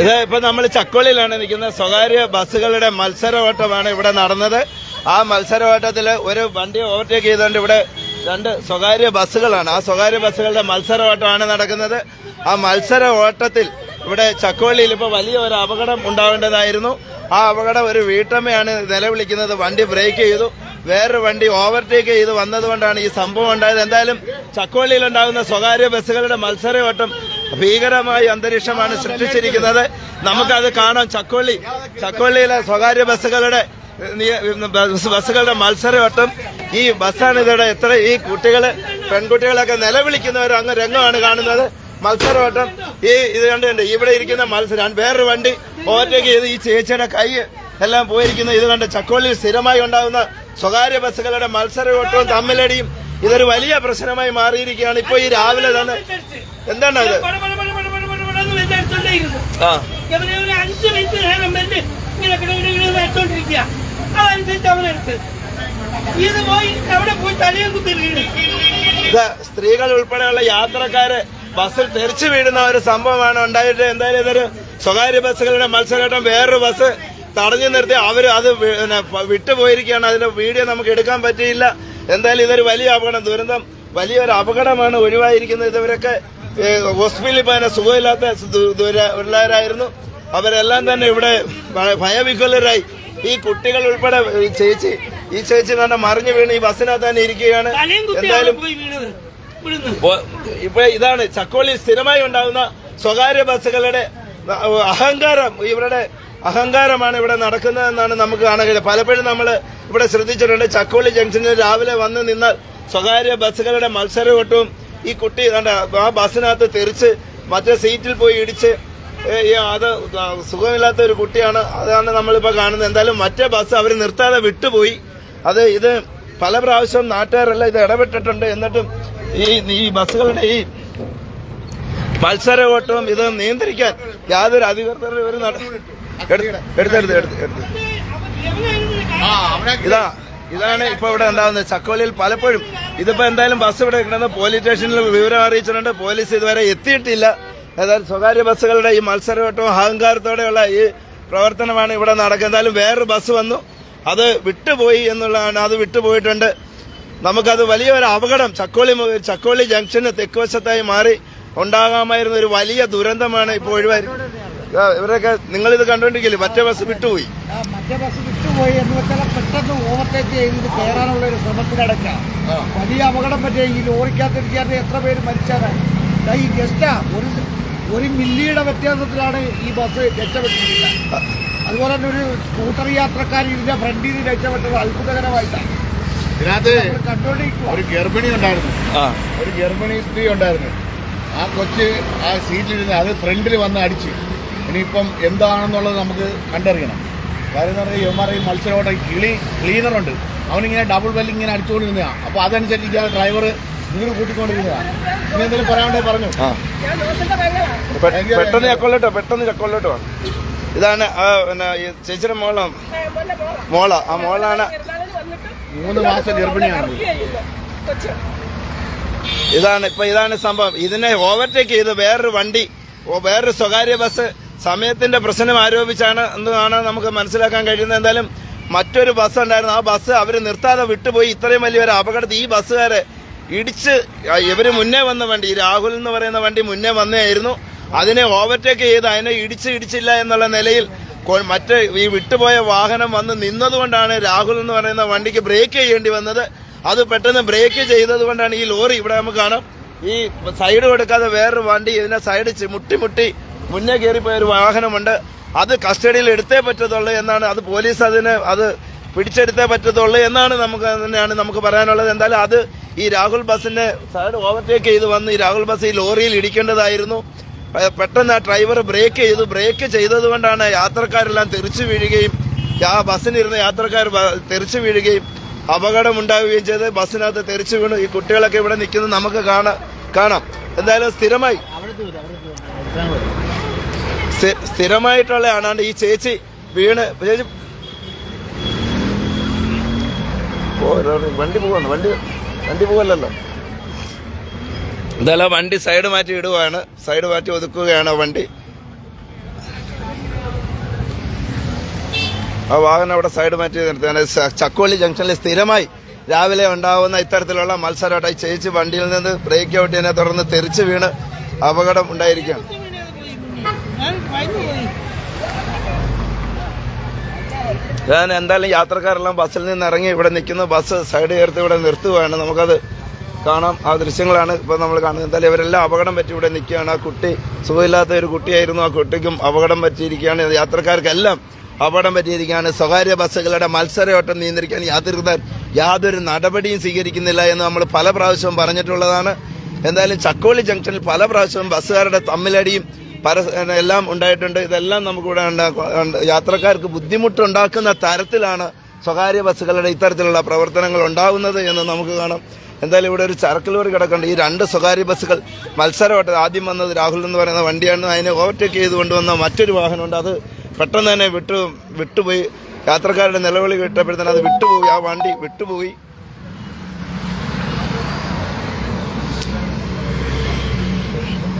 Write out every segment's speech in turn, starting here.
ഇത് ഇപ്പൊ നമ്മൾ ചക്കോളിയിലാണ് നിൽക്കുന്നത് സ്വകാര്യ ബസ്സുകളുടെ മത്സരവട്ടമാണ് ഇവിടെ നടന്നത്. ആ മത്സരവട്ടത്തിൽ ഒരു വണ്ടി ഓവർടേക്ക് ചെയ്തുകൊണ്ട് ഇവിടെ രണ്ട് സ്വകാര്യ ബസ്സുകളാണ്. ആ സ്വകാര്യ ബസ്സുകളുടെ മത്സരവട്ടമാണ് നടക്കുന്നത്. ആ മത്സര ഓട്ടത്തിൽ ഇവിടെ ചക്കോളിയിൽ ഇപ്പോൾ വലിയ ഒരു അപകടം ഉണ്ടാവേണ്ടതായിരുന്നു. ആ അപകടം ഒരു വീട്ടമ്മയാണ് നിലവിളിക്കുന്നത്. വണ്ടി ബ്രേക്ക് ചെയ്തു. വേറൊരു വണ്ടി ഓവർടേക്ക് ചെയ്ത് വന്നതുകൊണ്ടാണ് ഈ സംഭവം ഉണ്ടായത്. എന്തായാലും ചക്കോളിയിൽ ഉണ്ടാകുന്ന സ്വകാര്യ ബസ്സുകളുടെ മത്സരയോട്ടം ഭീകരമായ അന്തരീക്ഷമാണ് സൃഷ്ടിച്ചിരിക്കുന്നത്. നമുക്കത് കാണാം. ചക്കോളി ചക്കോളിയിലെ സ്വകാര്യ ബസ്സുകളുടെ ബസ്സുകളുടെ മത്സരവട്ടം ഈ ബസ്സാണ് ഇതോടെ എത്ര ഈ കുട്ടികൾ പെൺകുട്ടികളൊക്കെ നിലവിളിക്കുന്നവർ അങ്ങ് രംഗമാണ് കാണുന്നത്. മത്സരവട്ടം ഈ ഇത് കണ്ടുണ്ട് ഇവിടെ ഇരിക്കുന്ന മത്സരം വേറൊരു വണ്ടി ഓവർടേക്ക് ചെയ്ത് ഈ ചേച്ചിയുടെ കൈ എല്ലാം പോയിരിക്കുന്നത് ഇത് കണ്ട് ചക്കോളിൽ സ്ഥിരമായി ഉണ്ടാകുന്ന സ്വകാര്യ ബസ്സുകളുടെ മത്സരവട്ടവും തമ്മിലടിയും ഇതൊരു വലിയ പ്രശ്നമായി മാറിയിരിക്കുകയാണ് ഇപ്പൊ ഈ രാവിലെ തന്നെ എന്താണ് അത് സ്ത്രീകൾ ഉൾപ്പെടെയുള്ള യാത്രക്കാര് ബസ്സിൽ തെറിച്ചു വീഴുന്ന ഒരു സംഭവമാണ് ഉണ്ടായിട്ട് എന്തായാലും ഇതൊരു സ്വകാര്യ ബസ്സുകളുടെ മത്സരഘട്ടം വേറൊരു ബസ് തടഞ്ഞു നിർത്തി അവർ അത് വിട്ടുപോയിരിക്കുകയാണ് അതിന്റെ വീഡിയോ നമുക്ക് എടുക്കാൻ പറ്റിയില്ല എന്തായാലും ഇതൊരു വലിയ അപകടം. ദുരന്തം വലിയൊരു അപകടമാണ് ഒഴിവായിരിക്കുന്നത്. ഇവരൊക്കെ ഏഹ്, ഹോസ്പിറ്റലിൽ പോയ സുഖമില്ലാത്ത ദു- ഉള്ളവരായിരുന്നു അവരെല്ലാം തന്നെ ഇവിടെ ഭയവിഹ്വലരായി ഈ കുട്ടികൾ ഉൾപ്പെടെ ചേച്ചി ഈ ചേച്ചി തന്നെ മറിഞ്ഞു വീണ് ഈ ബസ്സിനകത്ത് തന്നെ ഇരിക്കുകയാണ്. എന്തായാലും ഇപ്പൊ ഇതാണ് ചക്കോളി സ്ഥിരമായി ഉണ്ടാകുന്ന സ്വകാര്യ ബസ്സുകളുടെ അഹങ്കാരം ഇവരുടെ അഹങ്കാരമാണ് ഇവിടെ നടക്കുന്നതെന്നാണ് നമുക്ക് കാണാൻ കഴിയുന്നത്. പലപ്പോഴും നമ്മൾ ഇവിടെ ശ്രദ്ധിച്ചിട്ടുണ്ട് ചക്കോളി ജംഗ്ഷനിൽ രാവിലെ വന്ന് നിന്നാൽ സ്വകാര്യ ബസ്സുകളുടെ മത്സരവട്ടവും ഈ കുട്ടി ആ ബസ്സിനകത്ത് തെറിച്ച് മറ്റേ സീറ്റിൽ പോയി ഇടിച്ച് അത് സുഖമില്ലാത്ത ഒരു കുട്ടിയാണ്. അതാണ് നമ്മളിപ്പോൾ കാണുന്നത്. എന്തായാലും മറ്റേ ബസ് അവർ നിർത്താതെ വിട്ടുപോയി. അത് ഇത് പല പ്രാവശ്യം നാട്ടുകാരെല്ലാം ഇത് ഇടപെട്ടിട്ടുണ്ട്. എന്നിട്ടും ഈ ഈ ബസ്സുകളുടെ ഈ മത്സര ഓട്ടവും ഇത് നിയന്ത്രിക്കാൻ യാതൊരു അധികൃതരും ഒരു നട- എടുത്ത് എടുത്തെടുത്ത് എടുത്ത് എടുത്ത് ഇതാ ഇതാണ് ഇപ്പൊ ഇവിടെ ഉണ്ടാകുന്നത്. ചക്കോലിയിൽ പലപ്പോഴും ഇതിപ്പോ എന്തായാലും ബസ് ഇവിടെ കിടന്ന് പോലീസ് സ്റ്റേഷനിൽ വിവരം അറിയിച്ചിട്ടുണ്ട്. പോലീസ് ഇതുവരെ എത്തിയിട്ടില്ല. ഏതായാലും സ്വകാര്യ ബസ്സുകളുടെ ഈ മത്സരവട്ടവും അഹങ്കാരത്തോടെയുള്ള ഈ പ്രവർത്തനമാണ് ഇവിടെ നടക്കുന്നത്. എന്തായാലും വേറൊരു ബസ് വന്നു. അത് വിട്ടുപോയി എന്നുള്ളതാണ്. അത് വിട്ടുപോയിട്ടുണ്ട്. നമുക്കത് വലിയൊരു അപകടം. ചക്കോളി ചക്കോളി ജംഗ്ഷന് തെക്കുവശത്തായി മാറി ഉണ്ടാകാമായിരുന്ന ഒരു വലിയ ദുരന്തമാണ് ഇപ്പോൾ ഒഴിവായി ആ, നിങ്ങൾ ഇത് കണ്ടുകൊണ്ടിരിക്കില്ലേ മറ്റേ ബസ് വിട്ടുപോയി. ആ മറ്റേ ബസ് വിട്ടുപോയി എന്ന് വെച്ചാൽ പെട്ടെന്ന് ഓവർടേക്ക് ചെയ്ത് കയറാനുള്ള ഒരു ശ്രമത്തിലടക്കാം വലിയ അപകടം പറ്റിയ ഈ ലോറിക്കകത്തിരിക്കാതെ എത്ര പേര് മരിച്ചാണ് ദാ ഈ ജസ്റ്റാ ഒരു ഒരു മില്ലിയുടെ വ്യത്യാസത്തിലാണ് ഈ ബസ് രക്ഷപ്പെട്ടിരിക്കുന്നത്. അതുപോലെ തന്നെ ഒരു സ്കൂട്ടർ യാത്രക്കാർ ഇതിന്റെ ഫ്രണ്ടിൽ നിന്ന് രക്ഷപ്പെട്ടത് അത്ഭുതകരമായിട്ടാണ്. ഇതിനകത്ത് ഒരു ഗർഭിണി ഉണ്ടായിരുന്നു. ആ. ഒരു ഗർഭിണി സ്ത്രീ ഉണ്ടായിരുന്നു. ആ കൊച്ച് ആ സീറ്റിലിരുന്ന് അത് ഫ്രണ്ടിൽ വന്ന് അടിച്ച്. ഇനിയിപ്പം എന്താണെന്നുള്ളത് നമുക്ക് കണ്ടറിയണം. കാര്യം എന്ന് പറഞ്ഞാൽ യുവമാർ ഈ മത്സരമോട്ടെ കിളി ക്ലീനറുണ്ട്. അവനിങ്ങനെ ഡബിൾ ബെല്ലിങ് ഇങ്ങനെ അടിച്ചുകൊണ്ടിരുന്നതാണ് അപ്പോൾ അതനുസരിച്ച് ഇയാൾ ഡ്രൈവർ ഇങ്ങനെ കൂട്ടിക്കൊണ്ടിരുന്നതാണ് ഇനി എന്തെങ്കിലും പറയാണ്ടേ പറഞ്ഞു? ആ. പെട്ടെന്ന് ചക്കൊള്ളട്ടോ പെട്ടെന്ന് ചക്കൊള്ളട്ടോ ഇതാണ് ആ പിന്നെ ചേച്ചിയുടെ മോള മോള. ആ മോളാണ് മൂന്ന് മാസം ഗർഭിണിയാണ്. ഇതാണ് ഇപ്പൊ ഇതാണ് സംഭവം. ഇതിനെ ഓവർടേക്ക് ചെയ്ത് വേറൊരു വണ്ടി വേറൊരു സ്വകാര്യ ബസ് സമയത്തിന്റെ പ്രശ്നം ആരോപിച്ചാണ് എന്നാണ് നമുക്ക് മനസ്സിലാക്കാൻ കഴിയുന്നത്. എന്തായാലും മറ്റൊരു ബസ് ഉണ്ടായിരുന്നു. ആ ബസ് അവർ നിർത്താതെ വിട്ടുപോയി. ഇത്രയും വലിയൊരു അപകടത്തിൽ ഈ ബസ്സുകാരെ ഇടിച്ച് ഇവർ മുന്നേ വന്ന വണ്ടി രാഹുൽ എന്ന് പറയുന്ന വണ്ടി മുന്നേ വന്നേയായിരുന്നു. അതിനെ ഓവർടേക്ക് ചെയ്ത് അതിനെ ഇടിച്ച് ഇടിച്ചില്ല എന്നുള്ള നിലയിൽ മറ്റേ ഈ വിട്ടുപോയ വാഹനം വന്ന് നിന്നതുകൊണ്ടാണ് രാഹുൽ എന്ന് പറയുന്ന വണ്ടിക്ക് ബ്രേക്ക് ചെയ്യേണ്ടി വന്നത്. അത് പെട്ടെന്ന് ബ്രേക്ക് ചെയ്തതുകൊണ്ടാണ് ഈ ലോറി ഇവിടെ നമുക്ക് കാണാം. ഈ സൈഡ് കൊടുക്കാതെ വേറൊരു വണ്ടി ഇതിനെ സൈഡ് മുട്ടി മുട്ടി മുന്നേ കയറിപ്പോയ ഒരു വാഹനമുണ്ട്. അത് കസ്റ്റഡിയിൽ എടുത്തേ പറ്റത്തുള്ളൂ എന്നാണ് അത് പോലീസ് അതിന് അത് പിടിച്ചെടുത്തേ പറ്റത്തുള്ളൂ എന്നാണ് നമുക്ക് തന്നെയാണ് നമുക്ക് പറയാനുള്ളത്. എന്തായാലും അത് ഈ രാഹുൽ ബസിന്റെ സൈഡ് ഓവർടേക്ക് ചെയ്ത് വന്ന് ഈ രാഹുൽ ബസ് ഈ ലോറിയിൽ ഇടിക്കേണ്ടതായിരുന്നു. പെട്ടെന്ന് ആ ഡ്രൈവർ ബ്രേക്ക് ചെയ്തു. ബ്രേക്ക് ചെയ്തതുകൊണ്ടാണ് യാത്രക്കാരെല്ലാം തെറിച്ചു വീഴുകയും ആ ബസ്സിനിരുന്ന യാത്രക്കാർ തെറിച്ചു വീഴുകയും അപകടം ഉണ്ടാവുകയും ചെയ്ത് ബസ്സിനകത്ത് തെറിച്ചു വീണു. ഈ കുട്ടികളൊക്കെ ഇവിടെ നിൽക്കുന്നത് നമുക്ക് കാണാം കാണാം. എന്തായാലും സ്ഥിരമായി. സ്ഥി- സ്ഥിരമായിട്ടുള്ള ആണാണ്ട് ഈ ചേച്ചി വീണ്. ചേച്ചി വണ്ടി പോവാണ്. വണ്ടി വണ്ടി പോവല്ലോ എന്തായാലും വണ്ടി സൈഡ് മാറ്റി ഇടുവാണ്. സൈഡ് മാറ്റി ഒതുക്കുകയാണ് വണ്ടി. ആ വാഹനം അവിടെ സൈഡ് മാറ്റി നിർത്തുകയാണ് ചക്കോളി ജംഗ്ഷനിൽ സ്ഥിരമായി രാവിലെ ഉണ്ടാവുന്ന ഇത്തരത്തിലുള്ള മത്സരമായിട്ട് ചേച്ചി വണ്ടിയിൽ നിന്ന് ബ്രേക്ക് ഔട്ട് ചെയ്യുന്നതിനെ തുടർന്ന് തെറിച്ച് വീണ് അപകടം ഉണ്ടായിരിക്കുകയാണ്. ഞാൻ എന്തായാലും യാത്രക്കാരെല്ലാം ബസ്സിൽ നിന്ന് ഇറങ്ങി ഇവിടെ നിൽക്കുന്നു ബസ് സൈഡ് ചേർത്ത് ഇവിടെ നിർത്തുകയാണ്. നമുക്കത് കാണാം. ആ ദൃശ്യങ്ങളാണ് ഇപ്പോൾ നമ്മൾ കാണുന്നത്. എന്തായാലും ഇവരെല്ലാം അപകടം പറ്റി ഇവിടെ നിൽക്കുകയാണ്. ആ കുട്ടി സുഖമില്ലാത്ത ഒരു കുട്ടിയായിരുന്നു. ആ കുട്ടിക്കും അപകടം പറ്റിയിരിക്കുകയാണ്. യാത്രക്കാർക്കെല്ലാം അപകടം പറ്റിയിരിക്കുകയാണ്. സ്വകാര്യ ബസ്സുകളുടെ മത്സരയോട്ടം നിയന്ത്രിക്കാൻ യാത്രികർ യാതൊരു നടപടിയും സ്വീകരിക്കുന്നില്ല എന്ന് നമ്മൾ പല പ്രാവശ്യവും പറഞ്ഞിട്ടുള്ളതാണ്. എന്തായാലും ചക്കോളി ജംഗ്ഷനിൽ പല പ്രാവശ്യവും ബസ്സുകാരുടെ തമ്മിലടിയും പര എല്ലാം ഉണ്ടായിട്ടുണ്ട്. ഇതെല്ലാം നമുക്കിവിടെ. യാത്രക്കാർക്ക് ബുദ്ധിമുട്ടുണ്ടാക്കുന്ന തരത്തിലാണ് സ്വകാര്യ ബസ്സുകളുടെ ഇത്തരത്തിലുള്ള പ്രവർത്തനങ്ങൾ ഉണ്ടാകുന്നത് എന്ന് നമുക്ക് കാണാം. എന്തായാലും ഇവിടെ ഒരു ചരക്ക് ലോറി കിടക്കുന്നുണ്ട്. ഈ രണ്ട് സ്വകാര്യ ബസ്സുകൾ മത്സരമായിട്ട് ആദ്യം വന്നത് രാഹുൽ എന്ന് പറയുന്ന വണ്ടിയാണ്. അതിനെ ഓവർടേക്ക് ചെയ്ത് കൊണ്ടുവന്ന മറ്റൊരു വാഹനമുണ്ട്. അത് പെട്ടെന്ന് തന്നെ വിട്ടു വിട്ടുപോയി. യാത്രക്കാരുടെ നിലവിളി കേട്ടപ്പോഴത്തേന് അത് വിട്ടുപോയി. ആ വണ്ടി വിട്ടുപോയി.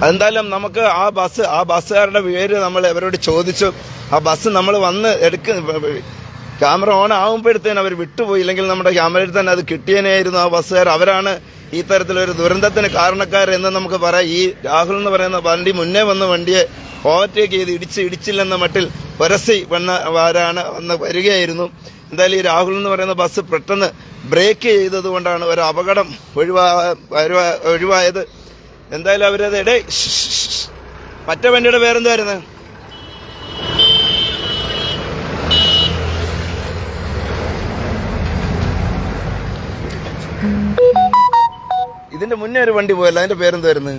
എന്തായാലും നമുക്ക് ആ ബസ് ആ ബസ്സുകാരുടെ പേര് നമ്മൾ അവരോട് ചോദിച്ചു. ആ ബസ് നമ്മൾ വന്ന് എടുക്ക ക്യാമറ ഓൺ ആകുമ്പോഴത്തേനും അവർ വിട്ടുപോയി. ഇല്ലെങ്കിൽ നമ്മുടെ ക്യാമറയിൽ തന്നെ അത് കിട്ടിയനായിരുന്നു ആ ബസ്സുകാർ അവരാണ് ഈ തരത്തിലൊരു ദുരന്തത്തിന് കാരണക്കാർ എന്ന് നമുക്ക് പറയാം. ഈ രാഹുൽ എന്ന് പറയുന്ന വണ്ടി മുന്നേ വന്ന വണ്ടിയെ ഓവർടേക്ക് ചെയ്ത് ഇടിച്ച് ഇടിച്ചില്ലെന്ന മട്ടിൽ പരസ്യ വന്ന ആരാണ് വന്ന് വരികയായിരുന്നു. എന്തായാലും ഈ രാഹുൽ എന്ന് പറയുന്ന ബസ് പെട്ടെന്ന് ബ്രേക്ക് ചെയ്തതുകൊണ്ടാണ് ഒരു അപകടം ഒഴിവാ- ഒഴിവായത്. എന്തായാലും അവരത് എടേ മറ്റേ വണ്ടിയുടെ പേരെന്തായിരുന്നു ഇതിന്റെ മുന്നേ ഒരു വണ്ടി പോയല്ലോ അതിന്റെ പേരെന്തായിരുന്നു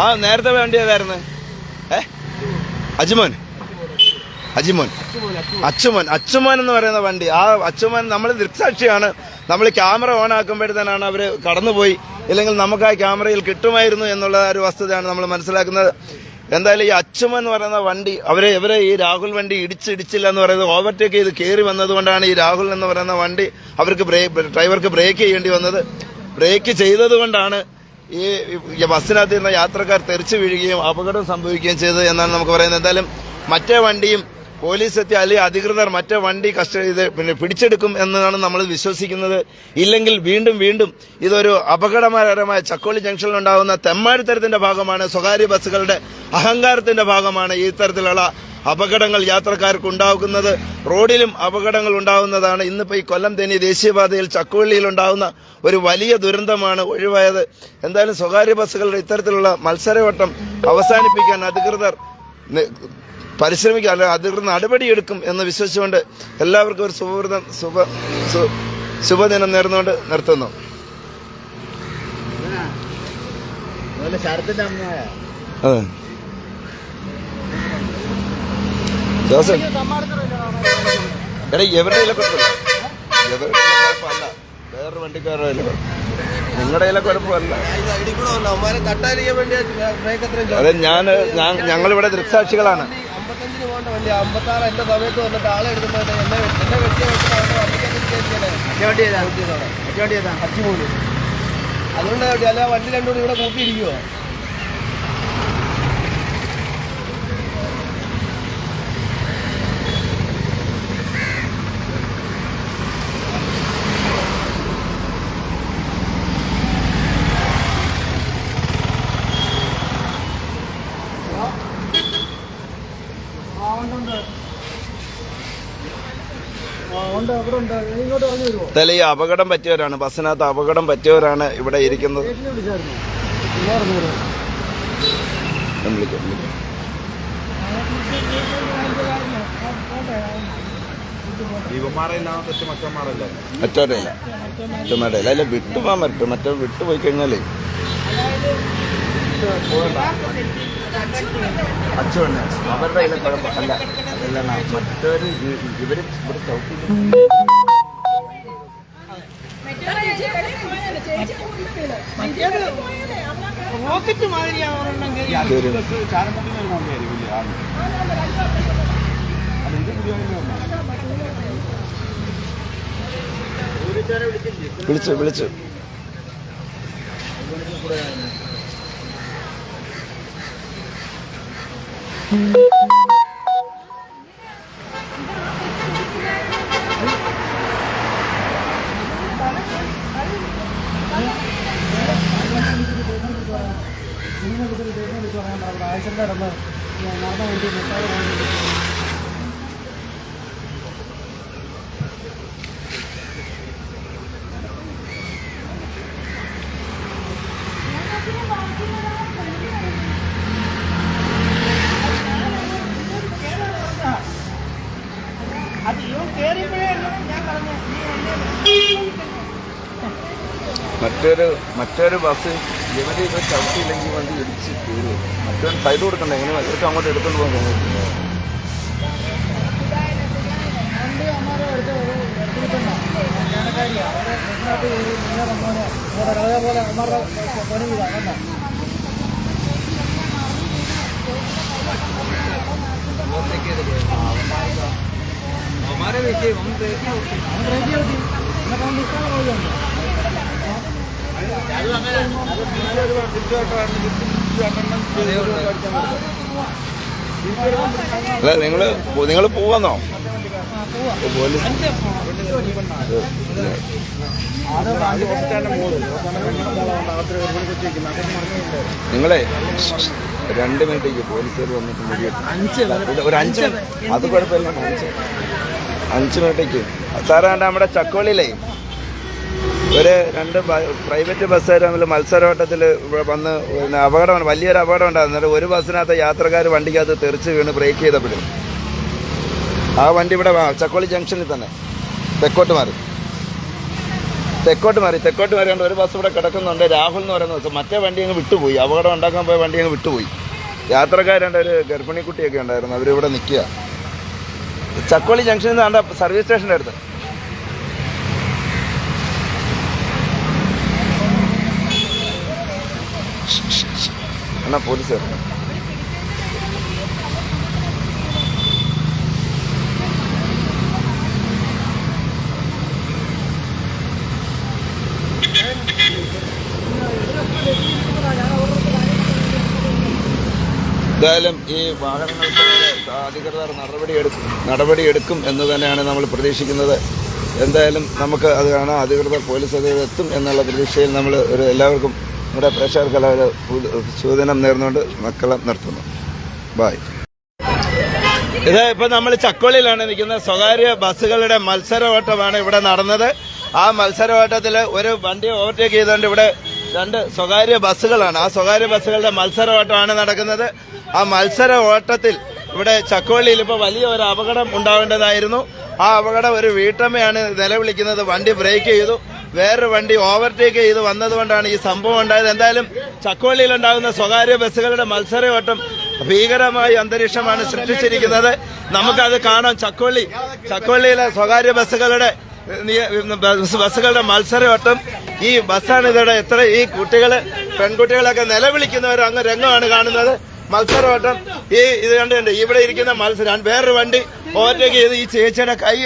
ആ നേരത്തെ വണ്ടി ഏതായിരുന്നു? ഏ? അജ്മോൻ. അജിമോൻ. അച്ചുമോൻ അച്ചുമോൻ എന്ന് പറയുന്ന വണ്ടി. ആ അച്ചുമോൻ നമ്മൾ ദൃക്സാക്ഷിയാണ്. നമ്മൾ ക്യാമറ ഓൺ ആക്കുമ്പോഴത്തേനാണ് അവർ കടന്നുപോയി. ഇല്ലെങ്കിൽ നമുക്ക് ആ ക്യാമറയിൽ കിട്ടുമായിരുന്നു എന്നുള്ള ഒരു വസ്തുതയാണ് നമ്മൾ മനസ്സിലാക്കുന്നത്. എന്തായാലും ഈ അച്ചുമ എന്ന് പറയുന്ന വണ്ടി അവരെ ഇവരെ ഈ രാഹുൽ വണ്ടി ഇടിച്ചിടിച്ചില്ല എന്ന് പറയുന്നത് ഓവർടേക്ക് ചെയ്ത് കയറി വന്നതുകൊണ്ടാണ് ഈ രാഹുൽ എന്ന് പറയുന്ന വണ്ടി അവർക്ക് ബ്രേക്ക് ഡ്രൈവർക്ക് ബ്രേക്ക് ചെയ്യേണ്ടി വന്നത്. ബ്രേക്ക് ചെയ്തതുകൊണ്ടാണ് ഈ ബസ്സിനകത്ത് ഇരുന്ന യാത്രക്കാർ തെറിച്ചു വീഴുകയും അപകടം സംഭവിക്കുകയും ചെയ്തത് എന്നാണ് നമുക്ക് പറയുന്നത്. എന്തായാലും മറ്റേ വണ്ടിയും പോലീസ് എത്തി അല്ലെങ്കിൽ അധികൃതർ മറ്റേ വണ്ടി കസ്റ്റഡി ഇത് പിന്നെ പിടിച്ചെടുക്കും എന്നാണ് നമ്മൾ വിശ്വസിക്കുന്നത്. ഇല്ലെങ്കിൽ വീണ്ടും വീണ്ടും ഇതൊരു അപകടകരമായ ചക്കോളി ജംഗ്ഷനിൽ ഉണ്ടാകുന്ന ഭാഗമാണ് സ്വകാര്യ ബസ്സുകളുടെ അഹങ്കാരത്തിന്റെ ഭാഗമാണ് ഈ തരത്തിലുള്ള അപകടങ്ങൾ യാത്രക്കാർക്ക് ഉണ്ടാകുന്നത്. റോഡിലും അപകടങ്ങൾ ഉണ്ടാകുന്നതാണ്. ഇന്നിപ്പോൾ ഈ കൊല്ലം തേനി ദേശീയപാതയിൽ ചക്കുവള്ളിയിൽ ഉണ്ടാകുന്ന ഒരു വലിയ ദുരന്തമാണ് ഒഴിവായത്. എന്തായാലും സ്വകാര്യ ബസ്സുകളുടെ ഇത്തരത്തിലുള്ള മത്സരവട്ടം അവസാനിപ്പിക്കാൻ അധികൃതർ പരിശ്രമിക്കുക അല്ല അധികൃതർ നടപടിയെടുക്കും എന്ന് വിശ്വസിച്ചുകൊണ്ട് എല്ലാവർക്കും ഒരു സുഭവൃതം ശുഭ ശുഭദിനം നേർന്നുകൊണ്ട് നിർത്തുന്നു. അതെ. എടാ എവരുടെ കയ്യിലെ കുഴപ്പമില്ല എവരുടെ കുഴപ്പമല്ല വേറൊരു വണ്ടിക്കാരുടെ കയ്യിലെ നിങ്ങളുടെ കയ്യിലെ കുഴപ്പമല്ല അതെ ഞാൻ ഞങ്ങളിവിടെ ദൃക്സാക്ഷികളാണ്. അമ്പത്തഞ്ചിന് പോകേണ്ട വണ്ടി. അമ്പത്താറ് എന്റെ സമയത്ത് വന്നിട്ട് ആളെ എടുക്കുമ്പോൾ എന്നെ എന്നെ വെട്ടിയ വണ്ടി അച്ചുമൂന്ന് അതുകൊണ്ട് അല്ല വണ്ടി രണ്ടുകൂടി ഇവിടെ കൂട്ടിയിരിക്കുവോ? ഈ അപകടം പറ്റിയവരാണ്. ബസ്സിനകത്ത് അപകടം പറ്റിയവരാണ് ഇവിടെ ഇരിക്കുന്നത്. വിളിക്കാം. മറ്റവരല്ല മറ്റന്മാരുടെ അല്ല അല്ല വിട്ടുപോകാൻ പറ്റും. മറ്റേ വിട്ടുപോയി കഴിഞ്ഞാലേ. അച്ഛൻ അവരുടെ കയ്യിലെ കുഴപ്പം അല്ല. അതല്ല മറ്റൊരു ഇവർ ഇവിടെ ചവിട്ടി റോക്കറ്റ് മാതിരിയാ ഒരെണ്ണം കയറി കേറി. വിളിച്ചു Thank സിനിമ എടുത്തിട്ട് സ്റ്റേഷൻ വിളിച്ച് പറയാൻ പറഞ്ഞു ആക്സിഡന്റ് നടന്ന് നടന്ന വണ്ടി നിർത്താതെ പോകുന്നത് അത് ഇവൻ കേറിയപ്പോഴേ ഞാൻ പറഞ്ഞു നീ എന്നെ മറ്റൊരു മറ്റൊരു ബസ് ഇവർ ഇത് ചവിട്ടിയില്ലെങ്കിൽ വണ്ടി ഇടിച്ച് കയറും മറ്റൊരു സൈഡ് കൊടുക്കണ്ട? എങ്ങനെ? ഇവർക്ക് അങ്ങോട്ട് എടുത്തോണ്ട് പോകാൻ തോന്നുന്നു. വണ്ടി അമ്മാരെ എടുത്ത് ജ്ഞാനക്കാരിയാണ് അവരെ പ്രശ്നമായിട്ട് അല്ല നിങ്ങൾ നിങ്ങൾ പോവാന്നോ? പോലീസ് നിങ്ങളെ രണ്ട് മിനിറ്റേക്ക് പോലീസുകാർ വന്നിട്ട് ഒരു അഞ്ച് അത് കുഴപ്പമില്ല അഞ്ച് അഞ്ച് മിനിറ്റേക്ക്. സാറേ നമ്മുടെ ചക്കോളിയിലേ ഒരു രണ്ട് പ്രൈവറ്റ് ബസ്സുകാർ തമ്മിൽ മത്സരവട്ടത്തിൽ വന്ന് പിന്നെ അപകടമാണ് വലിയൊരു അപകടം ഉണ്ടായിരുന്നു. ഒരു ബസ്സിനകത്ത് യാത്രക്കാർ വണ്ടിക്കകത്ത് തെറിച്ച് വീണ് ബ്രേക്ക് ചെയ്തപ്പോഴും. ആ വണ്ടി ഇവിടെ ചക്കോളി ജംഗ്ഷനിൽ തന്നെ. തെക്കോട്ട് മാറി. തെക്കോട്ട് മാറി തെക്കോട്ട് മാറി കൊണ്ട് ഒരു ബസ് ഇവിടെ കിടക്കുന്നുണ്ട്. രാഹുൽ എന്ന് പറയുന്ന ബസ്. മറ്റേ വണ്ടി അങ്ങ് വിട്ടുപോയി. അപകടം ഉണ്ടാക്കാൻ പോയ വണ്ടി അങ്ങ് വിട്ടുപോയി. യാത്രക്കാരുണ്ട് ഒരു ഗർഭിണിക്കുട്ടിയൊക്കെ ഉണ്ടായിരുന്നു. അവരിവിടെ നിൽക്കുക. ചക്കോളി ജംഗ്ഷനിൽ നിന്ന് ആണ്ട സർവീസ് സ്റ്റേഷന്റെ അടുത്ത് എന്നാ പോലീസ് എന്തായാലും ഈ വാഹനങ്ങൾക്ക് അധികൃതർ നടപടിയെടുക്കും നടപടിയെടുക്കും എന്ന് തന്നെയാണ് നമ്മൾ പ്രതീക്ഷിക്കുന്നത്. എന്തായാലും നമുക്ക് അത് കാണാം. അധികൃതർ പോലീസ് അധികൃതർ എത്തും എന്നുള്ള പ്രതീക്ഷയിൽ നമ്മൾ ഒരു എല്ലാവർക്കും നമ്മുടെ പ്രേക്ഷകർക്ക് എല്ലാവരും സൂചനം നേർന്നുകൊണ്ട് മക്കളെ നിർത്തുന്നു. ബായ് ഇത് ഇപ്പം നമ്മൾ ചക്കോളിയിലാണ് നിൽക്കുന്നത്. സ്വകാര്യ ബസ്സുകളുടെ മത്സര ഓട്ടമാണ് ഇവിടെ നടന്നത്. ആ മത്സര ഓട്ടത്തിൽ ഒരു വണ്ടി ഓവർടേക്ക് ചെയ്തുകൊണ്ട് ഇവിടെ രണ്ട് സ്വകാര്യ ബസ്സുകളാണ്. ആ സ്വകാര്യ ബസ്സുകളുടെ മത്സര ഓട്ടമാണ് നടക്കുന്നത്. ആ മത്സര ഓട്ടത്തിൽ ഇവിടെ ചക്കോളിയിൽ ഇപ്പോൾ വലിയ ഒരു അപകടം ഉണ്ടാവേണ്ടതായിരുന്നു. ആ അപകടം ഒരു വീട്ടമ്മയാണ് നിലവിളിക്കുന്നത്. വണ്ടി ബ്രേക്ക് ചെയ്തു. വേറൊരു വണ്ടി ഓവർടേക്ക് ചെയ്ത് വന്നതുകൊണ്ടാണ് ഈ സംഭവം ഉണ്ടായത്. എന്തായാലും ചക്കോളിയിൽ ഉണ്ടാകുന്ന സ്വകാര്യ ബസ്സുകളുടെ മത്സരയോട്ടം ഭീകരമായ അന്തരീക്ഷമാണ് സൃഷ്ടിച്ചിരിക്കുന്നത്. നമുക്കത് കാണാം. ചക്കോളി ചക്കോളിയിലെ സ്വകാര്യ ബസ്സുകളുടെ ബസ്സുകളുടെ മത്സരവട്ടം ഈ ബസ്സാണ് ഇതോടെ എത്ര ഈ കുട്ടികൾ പെൺകുട്ടികളൊക്കെ നിലവിളിക്കുന്നവർ അങ്ങ് രംഗമാണ് കാണുന്നത്. മത്സരവട്ടം ഈ ഇത് കണ്ടുണ്ട് ഇവിടെ ഇരിക്കുന്ന മത്സരം വേറൊരു വണ്ടി ഓവർടേക്ക് ചെയ്ത് ഈ ചേച്ചിയുടെ കൈ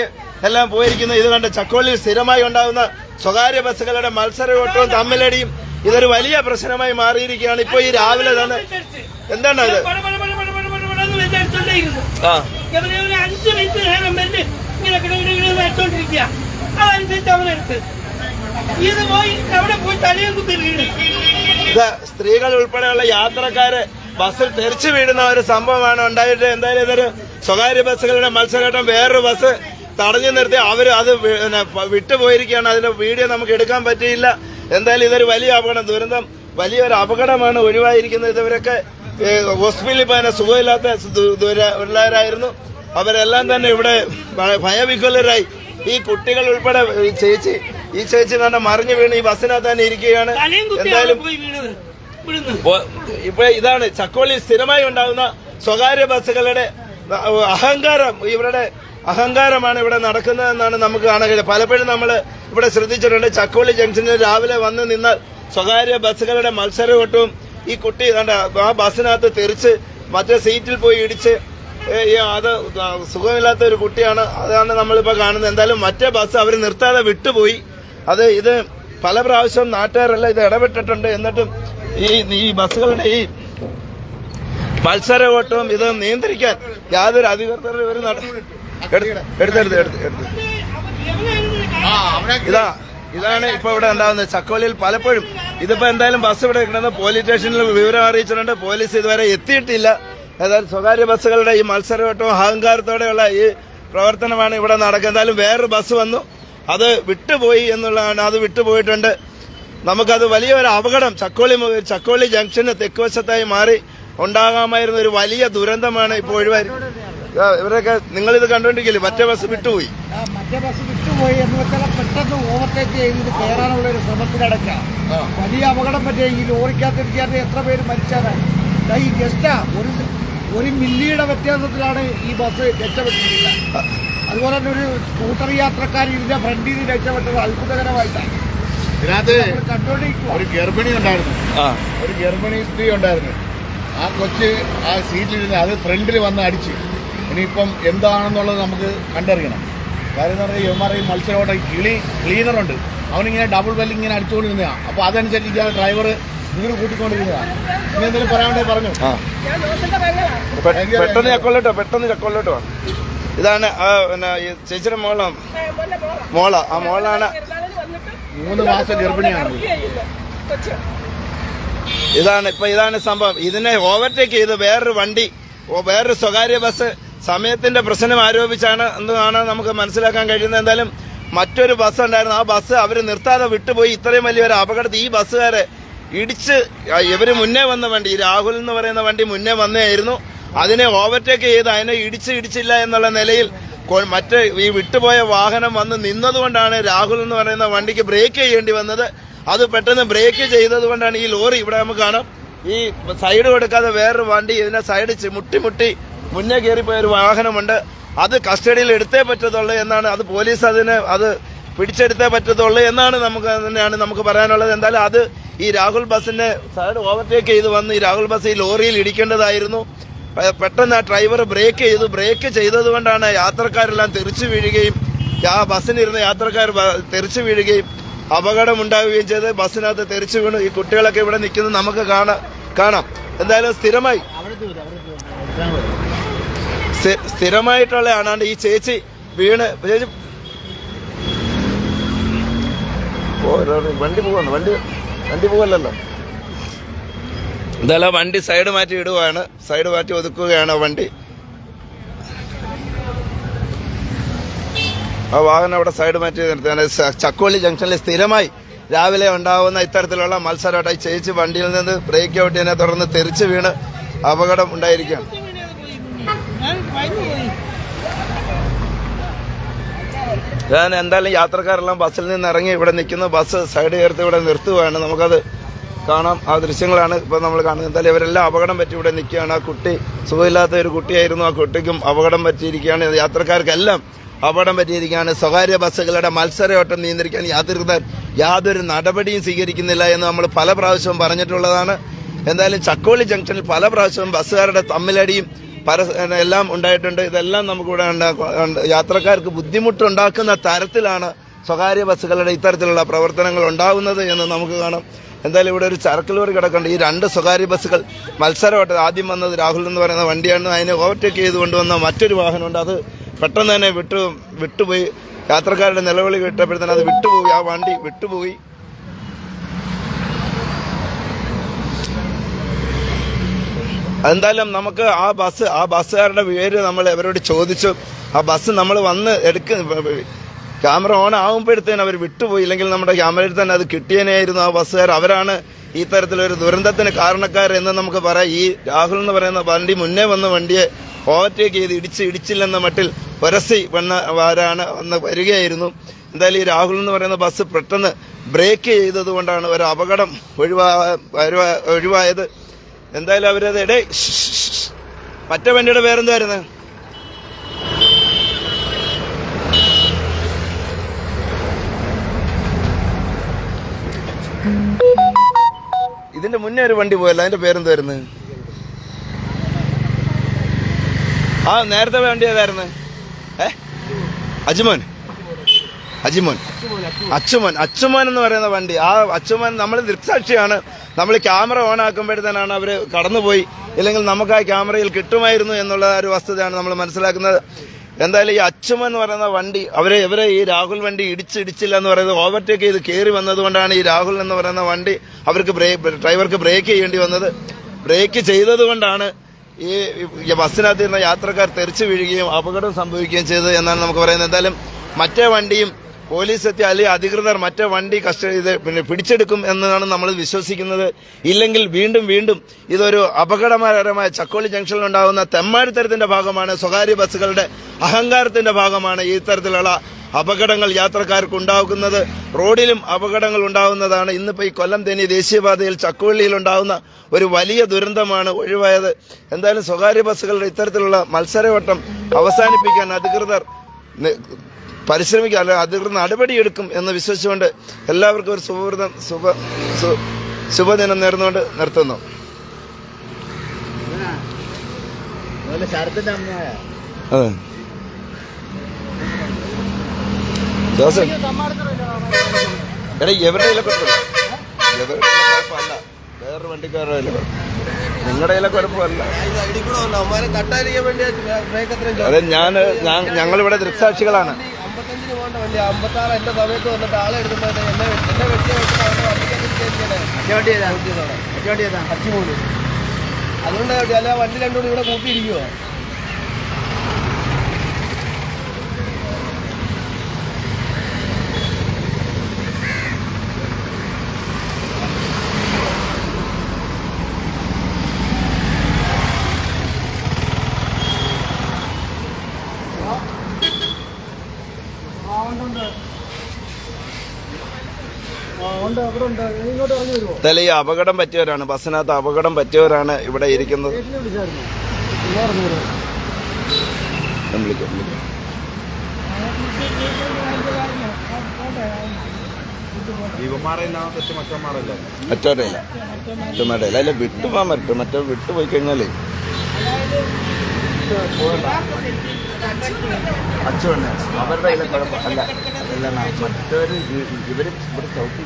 എല്ലാം പോയിരിക്കുന്നത് ഇത് കണ്ട് ചക്കോളിയിൽ സ്ഥിരമായി ഉണ്ടാകുന്ന സ്വകാര്യ ബസ്സുകളുടെ മത്സര ഓട്ടവും തമ്മിലടിയും ഇതൊരു വലിയ പ്രശ്നമായി മാറിയിരിക്കുകയാണ്. ഇപ്പൊ ഈ രാവിലെ തന്നെ എന്താണ് ആ. അഞ്ച് മിനിറ്റ് നേരം ബെല്ല് ഇങ്ങനെ കിടകിട വെച്ചോണ്ടിരിക്കുക അതനുസരിച്ച് അവനെടുത്ത് ഇത് പോയി അവിടെ പോയി തലയും സ്ത്രീകൾ ഉൾപ്പെടെയുള്ള യാത്രക്കാര് ബസ്സിൽ തെറിച്ചു വീഴുന്ന ഒരു സംഭവമാണ് ഉണ്ടായിട്ട് എന്തായാലും ഇതൊരു സ്വകാര്യ ബസ്സുകളുടെ മത്സരഘട്ടം വേറൊരു ബസ് തടഞ്ഞു നിർത്തി അവർ അത് പിന്നെ വിട്ടുപോയിരിക്കുകയാണ്. അതിന്റെ വീഡിയോ നമുക്ക് എടുക്കാൻ പറ്റിയില്ല. എന്തായാലും ഇതൊരു വലിയ അപകടം ദുരന്തം വലിയൊരു അപകടമാണ് ഒഴിവായിരിക്കുന്നത് ഇതവരൊക്കെ. ഹോസ്പിറ്റലിൽ പോയ സുഖമില്ലാത്ത ഉള്ളവരായിരുന്നു അവരെല്ലാം തന്നെ ഇവിടെ ഭയവിഹ്വലരായി. ഈ കുട്ടികൾ ഉൾപ്പെടെ ഈ ചേച്ചി ഈ ചേച്ചി തന്നെ മറിഞ്ഞു വീണ് ഈ ബസ്സിനകത്ത് തന്നെ ഇരിക്കുകയാണ്. എന്തായാലും ഇപ്പൊ ഇതാണ് ചക്കോളി സ്ഥിരമായി ഉണ്ടാകുന്ന സ്വകാര്യ ബസ്സുകളുടെ അഹങ്കാരം. ഇവരുടെ അഹങ്കാരമാണ് ഇവിടെ നടക്കുന്നതെന്നാണ് നമുക്ക് കാണാൻ കഴിയുന്നത്. പലപ്പോഴും നമ്മൾ ഇവിടെ ശ്രദ്ധിച്ചിട്ടുണ്ട്. ചക്കോളി ജംഗ്ഷനിൽ രാവിലെ വന്ന് നിന്നാൽ സ്വകാര്യ ബസ്സുകളുടെ മത്സരവട്ടവും ഈ കുട്ടി കണ്ട ആ ബസ്സിനകത്ത് തെറിച്ച് മറ്റേ സീറ്റിൽ പോയി ഇടിച്ച് അത് സുഖമില്ലാത്ത ഒരു കുട്ടിയാണ്. അതാണ് നമ്മളിപ്പോൾ കാണുന്നത്. എന്തായാലും മറ്റേ ബസ് അവർ നിർത്താതെ വിട്ടുപോയി. അത് ഇത് പല പ്രാവശ്യം നാട്ടുകാരെല്ലാം ഇത് ഇടപെട്ടിട്ടുണ്ട്. എന്നിട്ടും ഈ ഈ ബസ്സുകളുടെ ഈ മത്സര ഓട്ടവും ഇത് നിയന്ത്രിക്കാൻ യാതൊരു അധികൃതരും ഇവർ എടുത്തെടുത്ത് എടുത്ത് എടുത്ത് ആ അവനെ ഇതാ ഇതാണ് ഇപ്പൊ ഇവിടെ ഉണ്ടാകുന്നത്. ചക്കോലിയിൽ പലപ്പോഴും ഇതിപ്പോ എന്തായാലും ബസ് ഇവിടെ കിടന്ന് പോലീസ് സ്റ്റേഷനിൽ വിവരം അറിയിച്ചിട്ടുണ്ട്. പോലീസ് ഇതുവരെ എത്തിയിട്ടില്ല. ഏതായാലും സ്വകാര്യ ബസ്സുകളുടെ ഈ മത്സരവട്ടവും അഹങ്കാരത്തോടെയുള്ള ഈ പ്രവർത്തനമാണ് ഇവിടെ നടക്കുന്നത്. എന്തായാലും വേറൊരു ബസ് വന്നു. അത് വിട്ടുപോയി എന്നുള്ളതാണ്. അത് വിട്ടുപോയിട്ടുണ്ട്. നമുക്കത് വലിയൊരു അപകടം. ചക്കോളി ചക്കോളി ജംഗ്ഷന് തെക്കുവശത്തായി മാറി ഉണ്ടാകാമായിരുന്ന ഒരു വലിയ ദുരന്തമാണ് ഇപ്പോൾ ഒഴിവായി ആ, നിങ്ങൾ ഇത് കണ്ടുകൊണ്ടിരിക്കില്ലേ മറ്റേ ബസ് വിട്ടുപോയി. ആ മറ്റേ ബസ് വിട്ടുപോയി എന്ന് വെച്ചാൽ പെട്ടെന്ന് ഓവർടേക്ക് ചെയ്ത് കയറാനുള്ള ഒരു ശ്രമത്തിലടക്കാം വലിയ അപകടം പറ്റിയ ഈ ലോറിക്കകത്തിരിക്കാതെ എത്ര പേര് മരിച്ചാണ് ദാ ഈ ജസ്റ്റാ ഒരു ഒരു മില്ലിയുടെ വ്യത്യാസത്തിലാണ് ഈ ബസ് രക്ഷപ്പെട്ടിരിക്കുന്നത്. അതുപോലെ തന്നെ ഒരു സ്കൂട്ടർ യാത്രക്കാർ ഇതിന്റെ ഫ്രണ്ടിൽ നിന്ന് രക്ഷപ്പെട്ടത് അത്ഭുതകരമായിട്ടാണ്. ഇതിനകത്ത് ഒരു ഗർഭിണി ഉണ്ടായിരുന്നു. ഒരു ഗർഭിണി സ്ത്രീ ഉണ്ടായിരുന്നു. ആ കൊച്ച് ആ സീറ്റിലിരുന്ന് അത് ഫ്രണ്ടിൽ വന്ന് അടിച്ച്. ഇനിയിപ്പം എന്താണെന്നുള്ളത് നമുക്ക് കണ്ടറിയണം. കാര്യം എന്ന് പറഞ്ഞാൽ എം ആർ ഐ മത്സരമോട്ടം കിളി ക്ലീനറുണ്ട്. അവനിങ്ങനെ ഡബിൾ ബെല്ല് ഇങ്ങനെ അടിച്ചുകൊണ്ടിരുന്നതാണ് അപ്പോൾ അതനുസരിച്ച് ഇയാൾ ഡ്രൈവർ നിങ്ങൾ കൂട്ടിക്കൊണ്ടിരിക്കുന്നതാണ് ഇനി എന്തെങ്കിലും പറയാണ്ടേ പറഞ്ഞു? പെട്ടെന്ന് ചക്കൊള്ളട്ടോ പെട്ടെന്ന് ചക്കൊള്ളട്ടോ ഇതാണ് പിന്നെ ചേച്ചിയുടെ മോളാണ് മോള ആ മോളാണ്. മൂന്ന് മാസം ഗർഭിണിയാണ്. ഇതാണ് ഇപ്പൊ ഇതാണ് സംഭവം. ഇതിനെ ഓവർടേക്ക് ചെയ്ത് വേറൊരു വണ്ടി വേറൊരു സ്വകാര്യ ബസ് സമയത്തിന്റെ പ്രശ്നം ആരോപിച്ചാണ് എന്നാണ് നമുക്ക് മനസ്സിലാക്കാൻ കഴിയുന്നത്? എന്തായാലും മറ്റൊരു ബസ് ഉണ്ടായിരുന്നു. ആ ബസ് അവർ നിർത്താതെ വിട്ടുപോയി. ഇത്രയും വലിയൊരു അപകടത്തിൽ ഈ ബസ്സുകാരെ ഇടിച്ച് ഇവർ മുന്നേ വന്ന വണ്ടി രാഹുൽ എന്ന് പറയുന്ന വണ്ടി മുന്നേ വന്നേയായിരുന്നു. അതിനെ ഓവർടേക്ക് ചെയ്ത് അതിനെ ഇടിച്ച് ഇടിച്ചില്ല എന്നുള്ള നിലയിൽ മറ്റേ ഈ വിട്ടുപോയ വാഹനം വന്ന് നിന്നതുകൊണ്ടാണ് രാഹുൽ എന്ന് പറയുന്ന വണ്ടിക്ക് ബ്രേക്ക് ചെയ്യേണ്ടി വന്നത്. അത് പെട്ടെന്ന് ബ്രേക്ക് ചെയ്തതുകൊണ്ടാണ് ഈ ലോറി ഇവിടെ നമുക്ക് കാണാം. ഈ സൈഡ് കൊടുക്കാതെ വേറൊരു വണ്ടി ഇതിനെ സൈഡ് മുട്ടി മുട്ടി മുന്നേ കയറിപ്പോയ ഒരു വാഹനമുണ്ട്. അത് കസ്റ്റഡിയിൽ എടുത്തേ പറ്റത്തുള്ളൂ എന്നാണ് അത് പോലീസ് അതിന് അത് പിടിച്ചെടുത്തേ പറ്റത്തുള്ളൂ എന്നാണ് നമുക്ക് തന്നെയാണ് നമുക്ക് പറയാനുള്ളത്. എന്തായാലും അത് ഈ രാഹുൽ ബസ്സിനെ സൈഡ് ഓവർടേക്ക് ചെയ്ത് വന്ന് ഈ രാഹുൽ ബസ് ഈ ലോറിയിൽ ഇടിക്കേണ്ടതായിരുന്നു. പെട്ടെന്ന് ആ ഡ്രൈവർ ബ്രേക്ക് ചെയ്തു. ബ്രേക്ക് ചെയ്തത് കൊണ്ടാണ് യാത്രക്കാരെല്ലാം തെറിച്ചു വീഴുകയും ആ ബസ്സിനിരുന്ന യാത്രക്കാർ തെറിച്ചു വീഴുകയും അപകടമുണ്ടാവുകയും ചെയ്ത് ബസ്സിനകത്ത് തെറിച്ചു വീണു. ഈ കുട്ടികളൊക്കെ ഇവിടെ നിൽക്കുന്നത് നമുക്ക് കാണാം കാണാം. എന്തായാലും സ്ഥിരമായി. സ്ഥി- സ്ഥിരമായിട്ടുള്ള ആണാണ്ട് ഈ ചേച്ചി വീണ്. ചേച്ചി വണ്ടി പോവാണ്. വണ്ടി വണ്ടി പോവല്ലല്ലോ. എന്തായാലും വണ്ടി സൈഡ് മാറ്റി ഇടുകയാണ് സൈഡ് മാറ്റി ഒതുക്കുകയാണ് വണ്ടി. ആ വാഹനം അവിടെ സൈഡ് മാറ്റി നിർത്തിയാണ് സ- ചക്കോളി ജംഗ്ഷനിൽ സ്ഥിരമായി രാവിലെ ഉണ്ടാവുന്ന ഇത്തരത്തിലുള്ള മത്സരമായിട്ട് ചേച്ചി വണ്ടിയിൽ നിന്ന് ബ്രേക്ക് ഔട്ട് ചെയ്യുന്നതിനെ തുടർന്ന് തെറിച്ച് വീണ് അപകടം ഉണ്ടായിരിക്കുകയാണ് ഞാൻ ഭയന്നു പോയി ഞാൻ എന്തായാലും യാത്രക്കാരെല്ലാം ബസ്സിൽ നിന്ന് ഇറങ്ങി ഇവിടെ നിൽക്കുന്ന ബസ് സൈഡ് ചേർത്ത് ഇവിടെ നിർത്തുകയാണ്. നമുക്കത് കാണാം. ആ ദൃശ്യങ്ങളാണ് ഇപ്പോൾ നമ്മൾ കാണുന്നത്. എന്തായാലും ഇവരെല്ലാം അപകടം പറ്റി ഇവിടെ നിൽക്കുകയാണ്. ആ കുട്ടി സുഖമില്ലാത്ത ഒരു കുട്ടിയായിരുന്നു. ആ കുട്ടിക്കും അപകടം പറ്റിയിരിക്കുകയാണ്. യാത്രക്കാർക്കെല്ലാം അപകടം പറ്റിയിരിക്കുകയാണ്. സ്വകാര്യ ബസ്സുകളുടെ മത്സരയോട്ടം നിയന്ത്രിക്കാൻ യാത്രക്കാർ യാതൊരു നടപടിയും സ്വീകരിക്കുന്നില്ല എന്ന് നമ്മൾ പല പ്രാവശ്യവും പറഞ്ഞിട്ടുള്ളതാണ്. എന്തായാലും ചക്കോളി ജംഗ്ഷനിൽ പല പ്രാവശ്യവും ബസ്സുകാരുടെ തമ്മിലടിയും പര എല്ലാം ഉണ്ടായിട്ടുണ്ട്. ഇതെല്ലാം നമുക്കിവിടെ. യാത്രക്കാർക്ക് ബുദ്ധിമുട്ടുണ്ടാക്കുന്ന തരത്തിലാണ് സ്വകാര്യ ബസ്സുകളുടെ ഇത്തരത്തിലുള്ള പ്രവർത്തനങ്ങൾ ഉണ്ടാകുന്നത് എന്ന് നമുക്ക് കാണാം. എന്തായാലും ഇവിടെ ഒരു ചരക്ക് ലോറി കിടക്കുന്നുണ്ട്. ഈ രണ്ട് സ്വകാര്യ ബസ്സുകൾ മത്സരമായിട്ട് ആദ്യം വന്നത് രാഹുൽ എന്ന് പറയുന്ന വണ്ടിയാണ്. അതിനെ ഓവർടേക്ക് ചെയ്ത് കൊണ്ടുവന്ന മറ്റൊരു വാഹനമുണ്ട്. അത് പെട്ടെന്ന് തന്നെ വിട്ടു വിട്ടുപോയി. യാത്രക്കാരുടെ നിലവിളി കിട്ടപ്പോഴത്തേന് അത് വിട്ടുപോയി. ആ വണ്ടി വിട്ടുപോയി. എന്തായാലും നമുക്ക് ആ ബസ് ആ ബസ്സുകാരുടെ പേര് നമ്മൾ അവരോട് ചോദിച്ചു. ആ ബസ് നമ്മൾ വന്ന് എടുക്ക ക്യാമറ ഓൺ ആകുമ്പോഴത്തേന് അവർ വിട്ടുപോയി. ഇല്ലെങ്കിൽ നമ്മുടെ ക്യാമറയിൽ തന്നെ അത് കിട്ടിയനായിരുന്നു ആ ബസ്സുകാർ. അവരാണ് ഈ തരത്തിലൊരു ദുരന്തത്തിന് കാരണക്കാർ എന്ന് നമുക്ക് പറയാം. ഈ രാഹുൽ എന്ന് പറയുന്ന വണ്ടി മുന്നേ വന്ന വണ്ടിയെ ഓവർടേക്ക് ചെയ്ത് ഇടിച്ച് ഇടിച്ചില്ലെന്ന മട്ടിൽ പുരസി വന്ന ആരാണ് വന്ന് വരികയായിരുന്നു. എന്തായാലും ഈ രാഹുൽ എന്ന് പറയുന്ന ബസ് പെട്ടെന്ന് ബ്രേക്ക് ചെയ്തതുകൊണ്ടാണ് ഒരു അപകടം ഒഴിവാ- ഒഴിവായത്. എന്തായാലും അവരത് എടേ മറ്റേ വണ്ടിയുടെ പേരെന്തായിരുന്നു? ഇതിന്റെ മുന്നേ ഒരു വണ്ടി പോയല്ലോ അതിന്റെ പേരെന്തായിരുന്നു? ആ നേരത്തെ വണ്ടി ഏതായിരുന്നു? ഏ? അജുമോൻ അജിമോൻ. അച്ചുമൻ. അച്ചുമോൻ എന്ന് പറയുന്ന വണ്ടി. ആ അച്ചുമൻ നമ്മൾ ദൃക്സാക്ഷിയാണ്. നമ്മൾ ക്യാമറ ഓൺ ആക്കുമ്പോഴത്തേനാണ് അവർ കടന്നുപോയി. ഇല്ലെങ്കിൽ നമുക്ക് ആ ക്യാമറയിൽ കിട്ടുമായിരുന്നു എന്നുള്ള ഒരു വസ്തുതയാണ് നമ്മൾ മനസ്സിലാക്കുന്നത്. എന്തായാലും ഈ അച്ചുമ എന്ന് പറയുന്ന വണ്ടി അവരെ ഇവരെ ഈ രാഹുൽ വണ്ടി ഇടിച്ചിടിച്ചില്ല എന്ന് പറയുന്നത് ഓവർടേക്ക് ചെയ്ത് കയറി വന്നതുകൊണ്ടാണ് ഈ രാഹുൽ എന്ന് പറയുന്ന വണ്ടി അവർക്ക് ബ്രേക്ക് ഡ്രൈവർക്ക് ബ്രേക്ക് ചെയ്യേണ്ടി വന്നത്. ബ്രേക്ക് ചെയ്തതുകൊണ്ടാണ് ഈ ബസ്സിനകത്ത് ഇരുന്ന യാത്രക്കാർ തെറിച്ചു വീഴുകയും അപകടം സംഭവിക്കുകയും ചെയ്തത് എന്നാണ് നമുക്ക് പറയുന്നത്. എന്തായാലും മറ്റേ വണ്ടിയും പോലീസ് എത്തി അല്ലെങ്കിൽ അധികൃതർ മറ്റേ വണ്ടി കസ്റ്റഡി പിന്നെ പിടിച്ചെടുക്കും എന്നാണ് നമ്മൾ വിശ്വസിക്കുന്നത്. ഇല്ലെങ്കിൽ വീണ്ടും വീണ്ടും ഇതൊരു അപകടകരമായ ചക്കോളി ജംഗ്ഷനിൽ ഉണ്ടാകുന്ന തെമ്മാടിത്തരത്തിന്റെ ഭാഗമാണ് സ്വകാര്യ ബസ്സുകളുടെ അഹങ്കാരത്തിന്റെ ഭാഗമാണ് ഈ തരത്തിലുള്ള അപകടങ്ങൾ യാത്രക്കാർക്ക് ഉണ്ടാകുന്നത്. റോഡിലും അപകടങ്ങൾ ഉണ്ടാകുന്നതാണ്. ഇന്നിപ്പോൾ ഈ കൊല്ലം തേനി ദേശീയപാതയിൽ ചക്കുവള്ളിയിൽ ഉണ്ടാകുന്ന ഒരു വലിയ ദുരന്തമാണ് ഒഴിവായത്. എന്തായാലും സ്വകാര്യ ബസ്സുകളുടെ ഇത്തരത്തിലുള്ള മത്സരവട്ടം അവസാനിപ്പിക്കാൻ അധികൃതർ പരിശ്രമിക്കുക അല്ലെങ്കിൽ അധികൃതർ നടപടിയെടുക്കും എന്ന് വിശ്വസിച്ചുകൊണ്ട് എല്ലാവർക്കും ഒരു സുഹൃതം ശുഭ ശുഭദിനം നേർന്നുകൊണ്ട് നിർത്തുന്നു. ശരത്തിന്റെ അമ്മയായ. അതെ. ജോസഫ് എടാ എവരുടെ കയ്യിലെ കുഴപ്പമില്ല എവരുടെ കയ്യിലെ കുഴപ്പമല്ല വേറൊരു വണ്ടിക്കാരുടെ കയ്യിലെ കുഴപ്പം നിങ്ങളുടെ കുഴപ്പമല്ല അതെ ഞാൻ- ഞങ്ങളിവിടെ ദൃക്സാക്ഷികളാണ്. അമ്പത്തഞ്ചിന് പോകേണ്ട വണ്ടി അമ്പത്താറ് എന്റെ സമയത്ത് വന്നിട്ട് ആളെ എടുക്കുമ്പോൾ എന്നെ എന്നെ വെട്ടിയ വെട്ടിയാണ് അച്ചിമൂന്ന് അതുകൊണ്ട് അല്ല വണ്ടി രണ്ടുകൂടി ഇവിടെ കൂട്ടിയിരിക്കുവോ. ഈ അപകടം പറ്റിയവരാണ്. ബസ്സിനകത്ത് അപകടം പറ്റിയവരാണ് ഇവിടെ ഇരിക്കുന്നത്. വിളിക്കാം വിളിക്കാം. മറ്റോമേടയില്ല അല്ല വിട്ടുപോകാൻ പറ്റും. മറ്റോ വിട്ടുപോയി കഴിഞ്ഞാലേ. അച്ഛൻ അവരുടെ കയ്യിലെ കുഴപ്പം. അല്ല അല്ല മറ്റൊരു ഇവർ ഇവിടെ ചവിട്ടി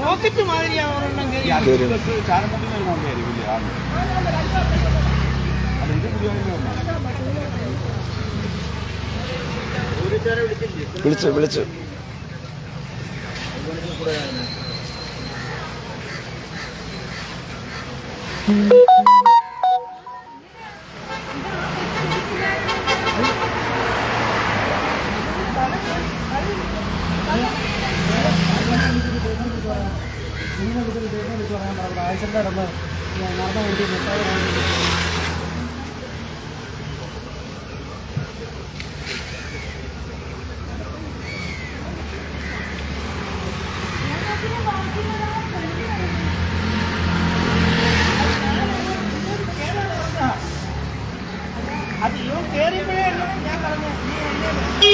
റോക്കറ്റ് മാതിരിയാണെന്നുണ്ടെങ്കിൽ വിളിച്ചു വിളിച്ചു. ആഴ്ചന്റെ ഇടന്ന് നടന്ന വണ്ടി മുട്ടാതെ അത് ഇവൻ കേറിയപ്പോഴേ എന്നോട് ഞാൻ പറഞ്ഞു നീ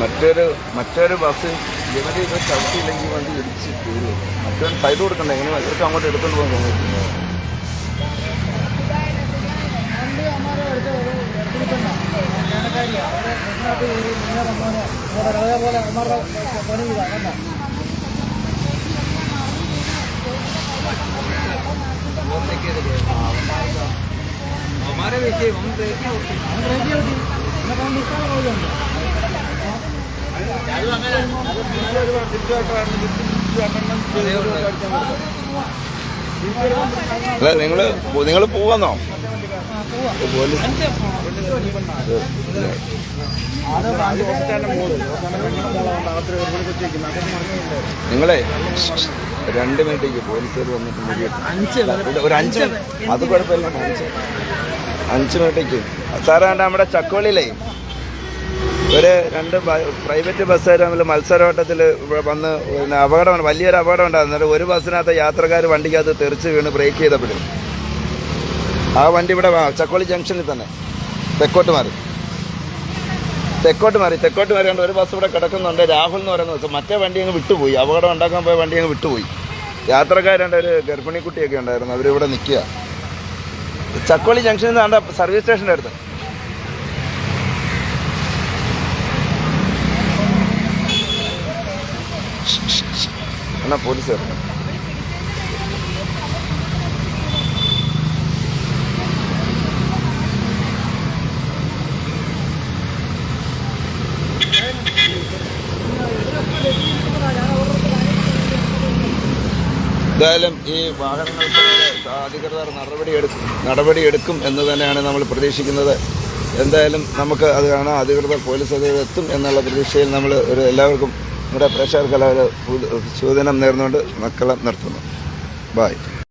എന്നെ മറ്റൊരു മറ്റൊരു ബസ് ഇവർ ഇത് ചവിട്ടിയില്ലെങ്കിൽ വണ്ടി ഇടിച്ച് കയറും മറ്റൊരു സൈഡ് കൊടുക്കണ്ടേ എങ്ങനെ ഇവർക്ക് അങ്ങോട്ട് എടുത്തോണ്ട് പോകാൻ തോന്നുന്നു വിഷയം അമ്മാരെ എടുത്ത് എടുത്തിട്ടുണ്ടോ ഞാനക്കാരിയാ അവരെ ഫ്രണ്ടിനകത്ത് കയറി മുന്നേ വന്നോനെ അവിടെ അതേപോലെ അമ്മാരുടെ പണി ചെയ്താ കണ്ട അല്ല നിങ്ങൾ നിങ്ങൾ പോവാന്നോ? നിങ്ങളെ രണ്ട് മിനിറ്റേക്ക് പോലീസുകാർ വന്നിട്ട് മുടിയിട്ട് ഒരു അഞ്ച് അത് കുഴപ്പമില്ല അഞ്ച് അഞ്ച് മിനിറ്റേക്ക്. സാറേ നമ്മുടെ ചക്കോളിയിലേ ഒരു രണ്ട് പ്രൈവറ്റ് ബസ്സുകാർ തമ്മിൽ മത്സരവട്ടത്തിൽ വന്ന് അപകടമാണ് വലിയൊരു അപകടം ഉണ്ടായിരുന്നു. ഒരു ബസ്സിനകത്ത് യാത്രക്കാർ വണ്ടിക്കകത്ത് തെറിച്ച് വീണ് ബ്രേക്ക് ചെയ്തപ്പോഴും. ആ വണ്ടി ഇവിടെ ചക്കോളി ജംഗ്ഷനിൽ തന്നെ. തെക്കോട്ട് മാറി. തെക്കോട്ട് മാറി തെക്കോട്ട് മാറി ഒരു ബസ് ഇവിടെ കിടക്കുന്നുണ്ട്. രാഹുൽ എന്ന് പറയുന്ന ബസ്. മറ്റേ വണ്ടി അങ്ങ് വിട്ടുപോയി. അപകടം ഉണ്ടാക്കാൻ പോയ വണ്ടി അങ്ങ് വിട്ടുപോയി. യാത്രക്കാരുണ്ട് ഒരു ഗർഭിണി കുട്ടിയൊക്കെ ഉണ്ടായിരുന്നു. അവരിവിടെ നിൽക്കുക. ചക്കോളി ജംഗ്ഷനിൽ നിന്ന് സർവീസ് സ്റ്റേഷന്റെ അടുത്ത്. എന്നാ പോലീസ് വരണം. എന്തായാലും ഈ വാഹനങ്ങൾക്ക് അധികൃതർ നടപടിയെടുക്കും നടപടിയെടുക്കും എന്ന് തന്നെയാണ് നമ്മൾ പ്രതീക്ഷിക്കുന്നത്. എന്തായാലും നമുക്ക് അത് കാണാം. അധികൃതർ പോലീസ് അധികൃതർ എത്തും എന്നുള്ള പ്രതീക്ഷയിൽ നമ്മൾ ഒരു എല്ലാവർക്കും നമ്മുടെ പ്രേക്ഷകർക്കെല്ലാം ഒരു സൂചനം നേർന്നുകൊണ്ട് മക്കളെ നിർത്തുന്നു. ബായ്